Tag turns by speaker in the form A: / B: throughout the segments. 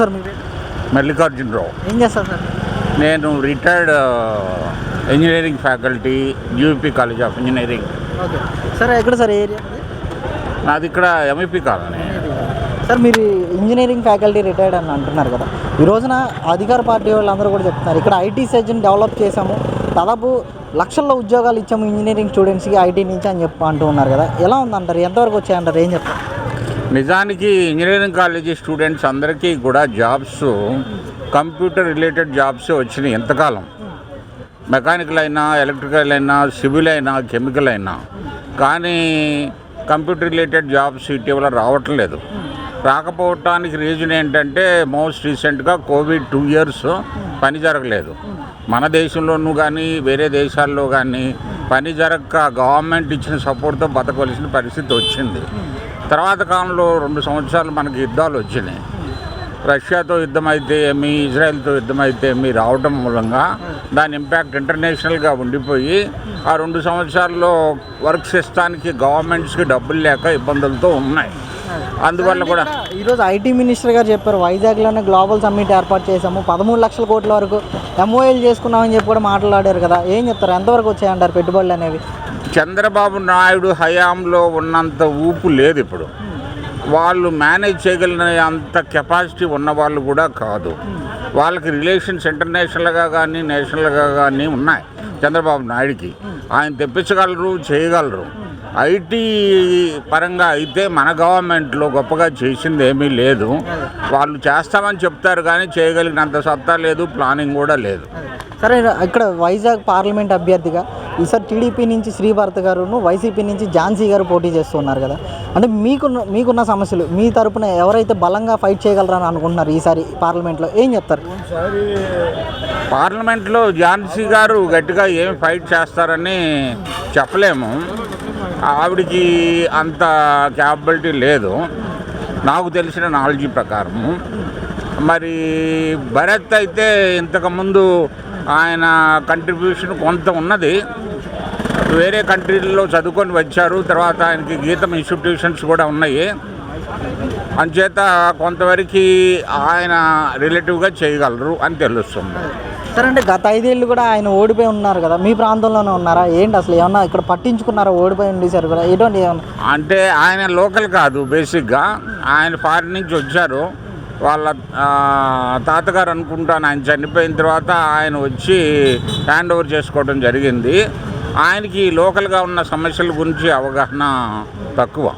A: Sir
B: Mallikarjunarao.
A: ఏం చేస్తారు sir?
B: నేను retired engineering faculty UP college of engineering
A: okay. Sir ఎక్కడ సార్ ఏరియా
B: నాది ఇక్కడ ఎంఈపీ కాలనీ.
A: సార్ మీరు ఇంజనీరింగ్ ఫ్యాకల్టీ రిటైర్డ్ అని అంటున్నారు కదా. ఈ రోజున అధికార పార్టీ వాళ్ళందరూ కూడా చెప్తున్నారు. ఇక్కడ ఐటీ సెక్షన్ డెవలప్ చేసాము దాదాపు లక్షల్లో ఉద్యోగాలు ఇచ్చాము ఇంజనీరింగ్ స్టూడెంట్స్కి ఐటీ నుంచి అని చెప్పి అంటూ ఉన్నారు కదా. ఎలా ఉందంటారు? ఎంతవరకు వచ్చాయంటారు? ఏం చెప్తారు?
B: నిజానికి ఇంజనీరింగ్ కాలేజీ స్టూడెంట్స్ అందరికీ కూడా జాబ్స్ కంప్యూటర్ రిలేటెడ్ జాబ్స్ వచ్చినాయి ఎంతకాలం మెకానికల్ అయినా ఎలక్ట్రికల్ అయినా సివిల్ అయినా కెమికల్ అయినా. కానీ కంప్యూటర్ రిలేటెడ్ జాబ్స్ ఇటీవల రావట్లేదు. రాకపోవటానికి రీజన్ ఏంటంటే మోస్ట్ రీసెంట్గా కోవిడ్ టూ ఇయర్స్ పని జరగలేదు. మన దేశంలోనూ కానీ వేరే దేశాల్లో కానీ పని జరగక గవర్నమెంట్ ఇచ్చిన సపోర్ట్తో బతకవలసిన పరిస్థితి వచ్చింది. తర్వాత కాలంలో రెండు సంవత్సరాలు మనకి యుద్ధాలు వచ్చినాయి. రష్యాతో యుద్ధం అయితే ఏమి ఇజ్రాయెల్తో యుద్ధం అయితే ఏమి రావడం మూలంగా దాని ఇంపాక్ట్ ఇంటర్నేషనల్గా ఉండిపోయి ఆ రెండు సంవత్సరాల్లో వర్క్ ఇస్తానికి గవర్నమెంట్స్కి డబ్బులు లేక ఇబ్బందులతో ఉన్నాయి. అందువల్ల కూడా
A: ఈరోజు ఐటీ మినిస్టర్ గారు చెప్పారు వైజాగ్లోనే గ్లోబల్ సమ్మిట్ ఏర్పాటు చేసాము పదమూడు లక్షల కోట్ల వరకు ఎంఓఎల్ చేసుకున్నామని చెప్పి కూడా మాట్లాడారు కదా. ఏం చెప్తారు? ఎంతవరకు వచ్చాయంటారు పెట్టుబడులు అనేవి?
B: చంద్రబాబు నాయుడు హయాంలో ఉన్నంత ఊపు లేదు ఇప్పుడు. వాళ్ళు మేనేజ్ చేయగలిగిన అంత కెపాసిటీ ఉన్న వాళ్ళు కూడా కాదు. వాళ్ళకి రిలేషన్స్ ఇంటర్నేషనల్గా కానీ నేషనల్గా కానీ ఉన్నాయి చంద్రబాబు నాయుడికి. ఆయన తెప్పించగలరు చేయగలరు. ఐటీ పరంగా అయితే మన గవర్నమెంట్లో గొప్పగా చేసింది ఏమీ లేదు. వాళ్ళు చేస్తామని చెప్తారు కానీ చేయగలిగినంత సత్తా లేదు ప్లానింగ్ కూడా లేదు.
A: సరే ఇక్కడ వైజాగ్ పార్లమెంట్ అభ్యర్థిగా ఈసారి టీడీపీ నుంచి శ్రీభారత్ గారును వైసీపీ నుంచి ఝాన్సీ గారు పోటీ చేస్తున్నారు కదా. అంటే మీకున్న మీకున్న సమస్యలు మీ తరపున ఎవరైతే బలంగా ఫైట్ చేయగలరని అనుకుంటున్నారు ఈసారి పార్లమెంట్లో? ఏం చెప్తారు?
B: పార్లమెంట్లో ఝాన్సీ గారు గట్టిగా ఏమి ఫైట్ చేస్తారని చెప్పలేము. ఆవిడికి అంత క్యాపబిలిటీ లేదు. నాకు తెలిసిన నాలెడ్జ్ ప్రకారము మరి భరత్ అయితే ఇంతకుముందు ఆయన కంట్రిబ్యూషన్ కొంత ఉన్నది. వేరే కంట్రీల్లో చదువుకొని వచ్చారు. తర్వాత ఆయనకి గీతం ఇన్స్టిట్యూషన్స్ కూడా ఉన్నాయి. అంచేత కొంతవరకు ఆయన రిలేటివ్గా చేయగలరు అని తెలుస్తుంది.
A: సరే అంటే గత ఐదేళ్ళు కూడా ఆయన ఓడిపోయి ఉన్నారు కదా. మీ ప్రాంతంలోనే ఉన్నారా? ఏంటి అసలు? ఏమన్నా ఇక్కడ పట్టించుకున్నారా? ఓడిపోయి ఉండేసారు కూడా ఎటువంటి
B: అంటే ఆయన లోకల్ కాదు బేసిక్గా. ఆయన ఫారిన్ నుంచి వచ్చారు. వాళ్ళ తాతగారు అనుకుంటాను ఆయన చనిపోయిన తర్వాత ఆయన వచ్చి హ్యాండ్ ఓవర్ చేసుకోవడం జరిగింది. ఆయనకి లోకల్గా ఉన్న సమస్యల గురించి అవగాహన తక్కువ.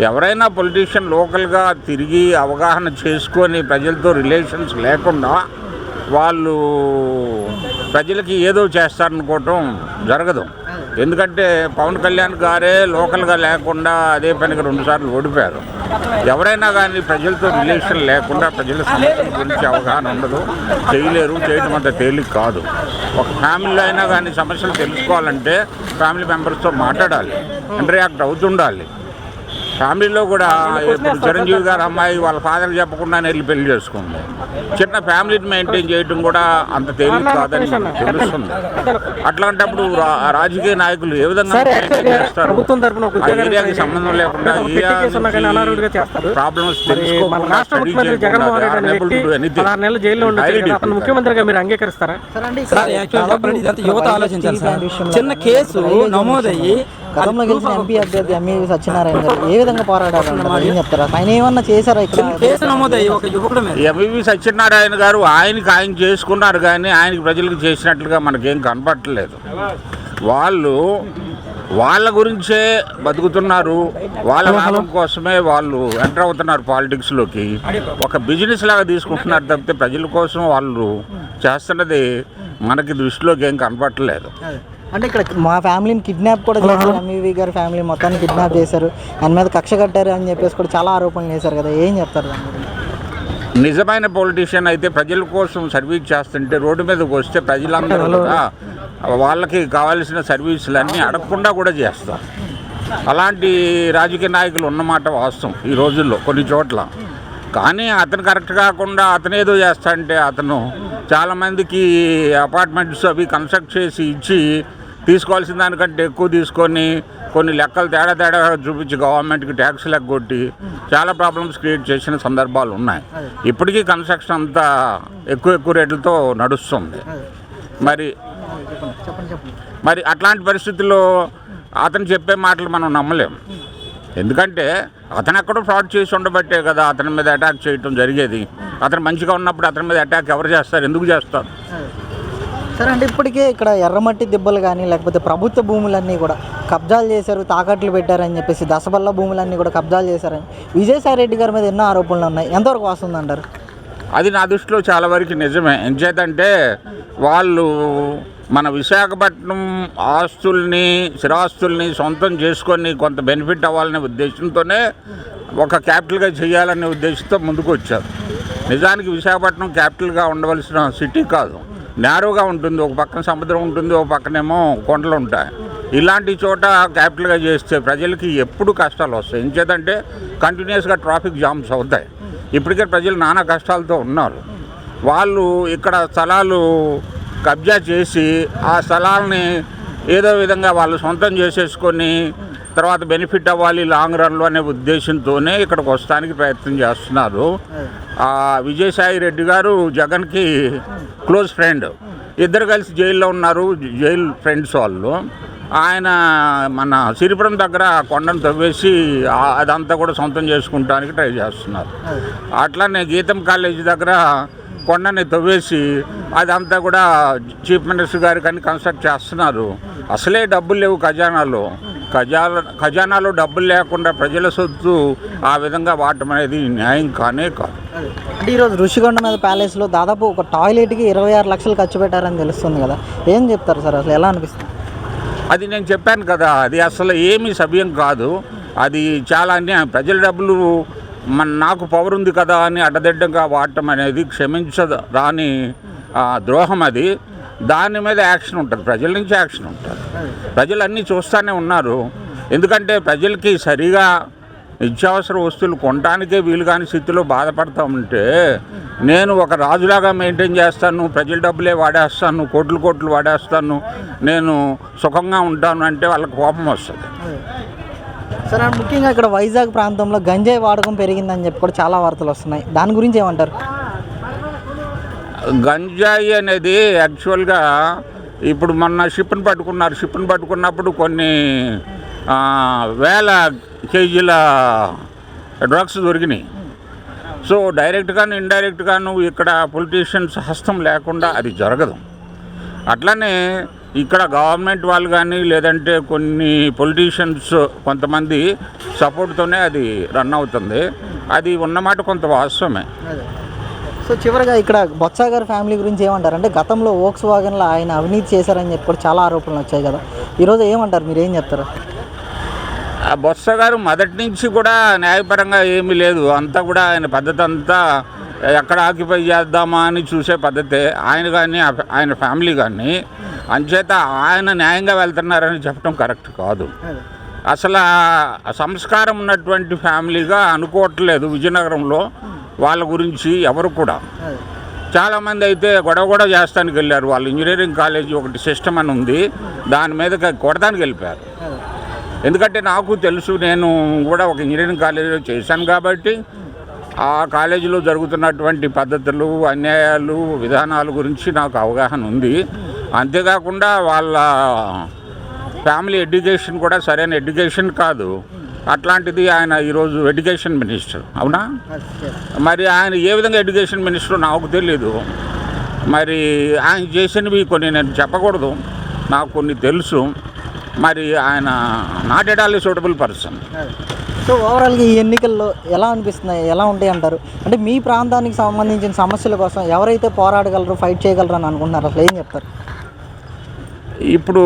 B: ఎవరైనా పొలిటీషియన్ లోకల్గా తిరిగి అవగాహన చేసుకొని ప్రజలతో రిలేషన్స్ లేకుండా వాళ్ళు ప్రజలకి ఏదో చేస్తారనుకోవటం జరగదు. ఎందుకంటే పవన్ కళ్యాణ్ గారే లోకల్గా లేకుండా అదే పనికి రెండుసార్లు ఓడిపోయారు. ఎవరైనా కానీ ప్రజలతో రిలేషన్ లేకుండా ప్రజల సమస్యల గురించి అవగాహన ఉండదు. చేయలేరు చేయడం అంత తేలిక కాదు. ఒక ఫ్యామిలీలో అయినా కానీ సమస్యలు తెలుసుకోవాలంటే ఫ్యామిలీ మెంబర్స్తో మాట్లాడాలి. ఇంటరాక్ట్ అవుతుండాలి. ఫ్యామిలీలో కూడా ఇప్పుడు చిరంజీవి గారు అమ్మాయి వాళ్ళ ఫాదర్ చెప్పకుండానే వెళ్ళి పెళ్ళి చేసుకుంది. చిన్న ఫ్యామిలీని మెయింటైన్ చేయడం కూడా అంత తేలిక కాదని తెలుస్తుంది. అట్లాంటప్పుడు రాజకీయ నాయకులు ఏ విధంగా చేస్తారు? ఆ ఏరియాకి సంబంధం లేకుండా. ప్రాబ్లమ్స్
C: ముఖ్యమంత్రిగా మీరు అంగీకరిస్తారా?
D: యువత ఆలోచించాలి సార్. చిన్న కేసు నమోదయ్యి
A: గతంలో గెలిచిన ఎంపీ అభ్యర్థి ఎంఈ సత్యనారాయణ గారు ఏ విధంగా పోరాడారు? ఏం చెప్తారా? ఆయన ఏమన్నా చేశారా ఇక్కడ?
B: ఎంవివి సత్యనారాయణ గారు ఆయనకి ఆయన చేసుకున్నారు కానీ ఆయనకి ప్రజలకు చేసినట్లుగా మనకేం కనపడట్లేదు. వాళ్ళు వాళ్ళ గురించే బతుకుతున్నారు. వాళ్ళ లాభం కోసమే వాళ్ళు ఎంటర్ అవుతున్నారు పాలిటిక్స్లోకి ఒక బిజినెస్ లాగా తీసుకుంటున్నారు తప్పితే ప్రజల కోసం వాళ్ళు చేస్తున్నది మనకి దృష్టిలోకి ఏం కనపడట్లేదు.
A: అంటే ఇక్కడ మా ఫ్యామిలీని కిడ్నాప్ కూడా చేశారు. ఎంఈవి గారి ఫ్యామిలీ మొత్తాన్ని కిడ్నాప్ చేశారు. ఆయన మీద కక్ష కట్టారు అని చెప్పేసి కూడా చాలా ఆరోపణలు చేశారు కదా. ఏం చెప్తారు దాని గురించి?
B: నిజమైన పొలిటీషియన్ అయితే ప్రజల కోసం సర్వీస్ చేస్తుంటే రోడ్డు మీదకి వస్తే ప్రజలందరూ కూడా వాళ్ళకి కావాల్సిన సర్వీసులన్నీ అడగకుండా కూడా చేస్తారు. అలాంటి రాజకీయ నాయకులు ఉన్నమాట వాస్తవం ఈ రోజుల్లో కొన్ని చోట్ల. కానీ అతను కరెక్ట్ కాకుండా అతను ఏదో చేస్తాడంటే అతను చాలామందికి అపార్ట్మెంట్స్ అవి కన్స్ట్రక్ట్ చేసి ఇచ్చి తీసుకోవాల్సిన దానికంటే ఎక్కువ తీసుకొని కొన్ని లెక్కలు తేడా తేడా చూపించి గవర్నమెంట్కి ట్యాక్స్ కొట్టి చాలా ప్రాబ్లమ్స్ క్రియేట్ చేసిన సందర్భాలు ఉన్నాయి. ఇప్పటికీ కన్స్ట్రక్షన్ అంతా ఎక్కువ ఎక్కువ రేట్లతో నడుస్తుంది. మరి మరి అట్లాంటి పరిస్థితుల్లో అతను చెప్పే మాటలు మనం నమ్మలేం. ఎందుకంటే అతను ఎక్కడో ఫ్రాడ్ చేసి ఉండబట్టే కదా అతని మీద అటాక్ చేయటం జరిగేది. అతను మంచిగా ఉన్నప్పుడు అతని మీద అటాక్ ఎవరు చేస్తారు? ఎందుకు చేస్తారు?
A: సరే అంటే ఇప్పటికే ఇక్కడ ఎర్రమట్టి దిబ్బలు కానీ లేకపోతే ప్రభుత్వ భూములన్నీ కూడా కబ్జాలు చేశారు తాకట్లు పెట్టారని చెప్పేసి దశబల్ల భూములన్నీ కూడా కబ్జాలు చేశారని విజయసాయి రెడ్డి గారి మీద ఎన్నో ఆరోపణలు ఉన్నాయి. ఎంతవరకు వస్తుంది అంటారు?
B: అది నా దృష్టిలో చాలా వరకు నిజమే. ఎంచేతంటే వాళ్ళు మన విశాఖపట్నం ఆస్తుల్ని స్థిరాస్తుల్ని సొంతం చేసుకొని కొంత బెనిఫిట్ అవ్వాలనే ఉద్దేశంతోనే ఒక క్యాపిటల్గా చేయాలనే ఉద్దేశంతో ముందుకు వచ్చారు నిజానికి విశాఖపట్నం క్యాపిటల్గా ఉండవలసిన సిటీ కాదు. నేరుగా ఉంటుంది ఒక పక్కన సముద్రం ఉంటుంది ఒక పక్కనేమో కొండలు ఉంటాయి. ఇలాంటి చోట క్యాపిటల్గా చేస్తే ప్రజలకి ఎప్పుడు కష్టాలు వస్తాయి. ఎంచేతంటే కంటిన్యూస్గా ట్రాఫిక్ జామ్స్ అవుతాయి. ఇప్పటికే ప్రజలు నానా కష్టాలతో ఉన్నారు. వాళ్ళు ఇక్కడ స్థలాలు కబ్జా చేసి ఆ స్థలాలని ఏదో విధంగా వాళ్ళు సొంతం చేసేసుకొని తర్వాత బెనిఫిట్ అవ్వాలి లాంగ్ రన్లో అనే ఉద్దేశంతోనే ఇక్కడికి వస్తానికి ప్రయత్నం చేస్తున్నారు. విజయసాయి రెడ్డి గారు జగన్కి క్లోజ్ ఫ్రెండ్. ఇద్దరు కలిసి జైల్లో ఉన్నారు జైలు ఫ్రెండ్స్ వాళ్ళు. ఆయన మన సిరిపురం దగ్గర కొండను తవ్వేసి అదంతా కూడా సొంతం చేసుకుంటానికి ట్రై చేస్తున్నారు. అట్లానే గీతం కాలేజీ దగ్గర కొండని తవ్వేసి అదంతా కూడా చీఫ్ మినిస్టర్ గారికి కానీ కన్స్ట్రక్ట్ చేస్తున్నారు. అసలే డబ్బులు లేవు ఖజానాలో. ఖజానా ఖజానాలో డబ్బులు లేకుండా ప్రజల సొత్తు ఆ విధంగా వాడటం అనేది న్యాయం కానే కాదు.
A: అంటే ఈరోజు ఋషికొండ మీద ప్యాలెస్లో దాదాపు ఒక టాయిలెట్కి ఇరవై ఆరు లక్షలు ఖర్చు పెట్టారని తెలుస్తుంది కదా. ఏం చెప్తారు సార్ అసలు? ఎలా అనిపిస్తుంది?
B: అది నేను చెప్పాను కదా అది అసలు ఏమీ సభ్యం కాదు. అది చాలా అన్యాయం. ప్రజల డబ్బులు మన నాకు పవర్ ఉంది కదా అని అడ్డదిడ్డంగా వాడటం అనేది క్షమించదు రాని ద్రోహం అది. దాని మీద యాక్షన్ ఉంటుంది. ప్రజల నుంచి యాక్షన్ ఉంటుంది. ప్రజలు అన్నీ చూస్తూనే ఉన్నారు. ఎందుకంటే ప్రజలకి సరిగా నిత్యావసర వస్తువులు కొనడానికే వీలు కాని స్థితిలో బాధపడతా ఉంటే నేను ఒక రాజులాగా మెయింటైన్ చేస్తాను ప్రజల డబ్బులే వాడేస్తాను కోట్లు కోట్లు వాడేస్తాను నేను సుఖంగా ఉంటాను అంటే వాళ్ళకి కోపం వస్తుంది.
A: సార్ ముఖ్యంగా ఇక్కడ వైజాగ్ ప్రాంతంలో గంజాయి వాడకం పెరిగిందని చెప్పి కూడా చాలా వార్తలు వస్తున్నాయి. దాని గురించి ఏమంటారు?
B: గంజాయి అనేది యాక్చువల్గా ఇప్పుడు మొన్న షిప్ని పట్టుకున్నారు. షిప్ని పట్టుకున్నప్పుడు కొన్ని వేల కేజీల డ్రగ్స్ దొరికినాయి. సో డైరెక్ట్గాను ఇండైరెక్ట్గాను ఇక్కడ పొలిటీషియన్స్ హస్తం లేకుండా అది జరగదు. అట్లనే ఇక్కడ గవర్నమెంట్ వాళ్ళు కానీ లేదంటే కొన్ని పొలిటీషియన్స్ కొంతమంది సపోర్ట్తోనే అది రన్ అవుతుంది. అది ఉన్నమాట కొంత వాస్తవమే.
A: సో చివరిగా ఇక్కడ బొత్స గారి ఫ్యామిలీ గురించి ఏమంటారు? అంటే గతంలో ఓక్స్ వాగన్లో ఆయన అవినీతి చేశారని చెప్పి కూడా చాలా ఆరోపణలు వచ్చాయి కదా. ఈరోజు ఏమంటారు? మీరు ఏం చెప్తారు?
B: ఆ బొత్స గారు మొదటి నుంచి కూడా న్యాయపరంగా ఏమీ లేదు. అంతా కూడా ఆయన పద్ధతి అంతా ఎక్కడ ఆక్యుపై చేద్దామా అని చూసే పద్ధతే ఆయన కానీ ఆయన ఫ్యామిలీ కానీ అంచేత ఆయన న్యాయంగా వెళ్తున్నారని చెప్పడం కరెక్ట్ కాదు. అసలు సంస్కారం ఉన్నటువంటి ఫ్యామిలీగా అనుకోవట్లేదు విజయనగరంలో. వాళ్ళ గురించి ఎవరు కూడా. చాలామంది అయితే గొడవ కూడా చేస్తానికి వెళ్ళారు. వాళ్ళు ఇంజనీరింగ్ కాలేజీ ఒకటి సిస్టమ్ అని ఉంది. దాని మీద కొడతానికి వెళ్ళిపోయారు. ఎందుకంటే నాకు తెలుసు నేను కూడా ఒక ఇంజనీరింగ్ కాలేజీలో చేశాను కాబట్టి ఆ కాలేజీలో జరుగుతున్నటువంటి పద్ధతులు అన్యాయాలు విధానాల గురించి నాకు అవగాహన ఉంది. అంతేకాకుండా వాళ్ళ ఫ్యామిలీ ఎడ్యుకేషన్ కూడా సరైన ఎడ్యుకేషన్ కాదు. అట్లాంటిది ఆయన ఈరోజు ఎడ్యుకేషన్ మినిస్టర్ అవునా? మరి ఆయన ఏ విధంగా ఎడ్యుకేషన్ మినిస్టర్ నాకు తెలియదు మరి ఆయన చేసినవి కొన్ని నేను చెప్పకూడదు నాకు కొన్ని తెలుసు. మరి ఆయన not at all suitable person.
A: So ఓవరాల్గా ఈ ఎన్నికల్లో ఎలా అనిపిస్తున్నాయి? ఎలా ఉంటాయి అంటారు? అంటే మీ ప్రాంతానికి సంబంధించిన సమస్యల కోసం ఎవరైతే పోరాడగలరు ఫైట్ చేయగలరు అని అనుకుంటున్నారు? అసలు ఏం చెప్తారు?
B: ఇప్పుడు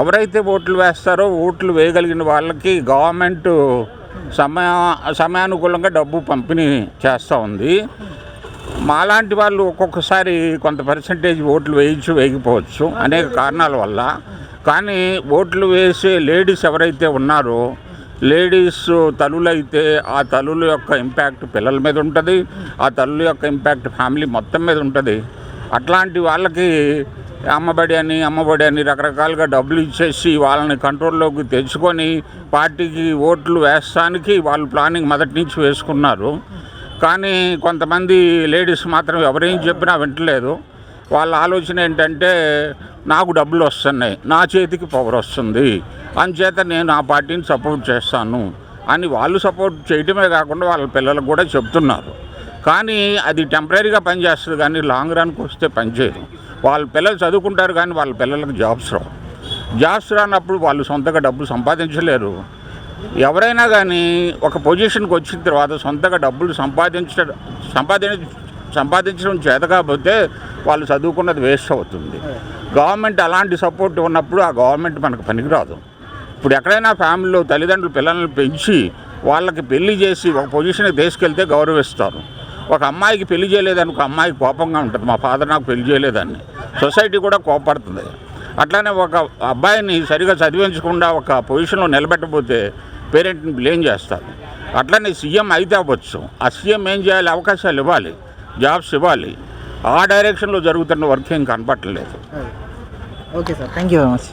B: ఎవరైతే ఓట్లు వేస్తారో ఓట్లు వేయగలిగిన వాళ్ళకి గవర్నమెంట్ సమయ సమయానుకూలంగా డబ్బు పంపిణీ చేస్తూ ఉంది. మాలాంటి వాళ్ళు ఒక్కొక్కసారి కొంత పర్సంటేజ్ ఓట్లు వేయించు వేయకపోవచ్చు అనేక కారణాల వల్ల. కానీ ఓట్లు వేసే లేడీస్ ఎవరైతే ఉన్నారో లేడీస్ తల్లులైతే ఆ తల్లుల యొక్క ఇంపాక్ట్ పిల్లల మీద ఉంటుంది ఆ తల్లుల యొక్క ఇంపాక్ట్ ఫ్యామిలీ మొత్తం మీద ఉంటుంది. అట్లాంటి వాళ్ళకి అమ్మబడి అని అమ్మబడి అని రకరకాలుగా డబ్బులు ఇచ్చేసి వాళ్ళని కంట్రోల్లోకి తెచ్చుకొని పార్టీకి ఓట్లు వేస్తానికి వాళ్ళు ప్లానింగ్ మొదటి నుంచి వేసుకున్నారు. కానీ కొంతమంది లేడీస్ మాత్రం ఎవరేం చెప్పినా వింటలేదు. వాళ్ళ ఆలోచన ఏంటంటే నాకు డబ్బులు వస్తున్నాయి నా చేతికి పవర్ వస్తుంది అంచేత నేను ఆ పార్టీని సపోర్ట్ చేస్తాను అని వాళ్ళు సపోర్ట్ చేయటమే కాకుండా వాళ్ళ పిల్లలకు కూడా చెప్తున్నారు. కానీ అది టెంపరీగా పనిచేస్తుంది కానీ లాంగ్ రన్కి వస్తే పనిచేయదు. వాళ్ళ పిల్లలు చదువుకుంటారు కానీ వాళ్ళ పిల్లలకు జాబ్స్ రావు. జాబ్స్ రానప్పుడు వాళ్ళు సొంతగా డబ్బులు సంపాదించలేరు. ఎవరైనా కానీ ఒక పొజిషన్కి వచ్చిన తర్వాత సొంతగా డబ్బులు సంపాదించడం సంపాదించ సంపాదించడం చేత కాకపోతే వాళ్ళు చదువుకున్నది వేస్ట్ అవుతుంది. గవర్నమెంట్ అలాంటి సపోర్ట్ ఉన్నప్పుడు ఆ గవర్నమెంట్ మనకు పనికిరాదు. ఇప్పుడు ఎక్కడైనా ఫ్యామిలీలో తల్లిదండ్రులు పిల్లల్ని పెంచి వాళ్ళకి పెళ్ళి చేసి ఒక పొజిషన్కి తీసుకెళ్తే గౌరవిస్తారు. ఒక అమ్మాయికి పెళ్ళి చేయలేదనుకో అమ్మాయికి కోపంగా ఉంటుంది. మా ఫాదర్ నాకు పెళ్ళి చేయలేదని. సొసైటీ కూడా కోపడుతుంది. అట్లానే ఒక అబ్బాయిని సరిగా చదివించకుండా ఒక పొజిషన్లో నిలబెట్టబోతే పేరెంట్ని బ్లేమ్ చేస్తారు. అట్లనే సీఎం అయితే అవ్వచ్చు. ఆ సీఎం ఏం చేయాలి? అవకాశాలు ఇవ్వాలి. జాబ్స్ ఇవ్వాలి. ఆ డైరెక్షన్లో జరుగుతున్న వర్క్ ఏం కనపట్టలేదు
A: okay sir. Thank you very much.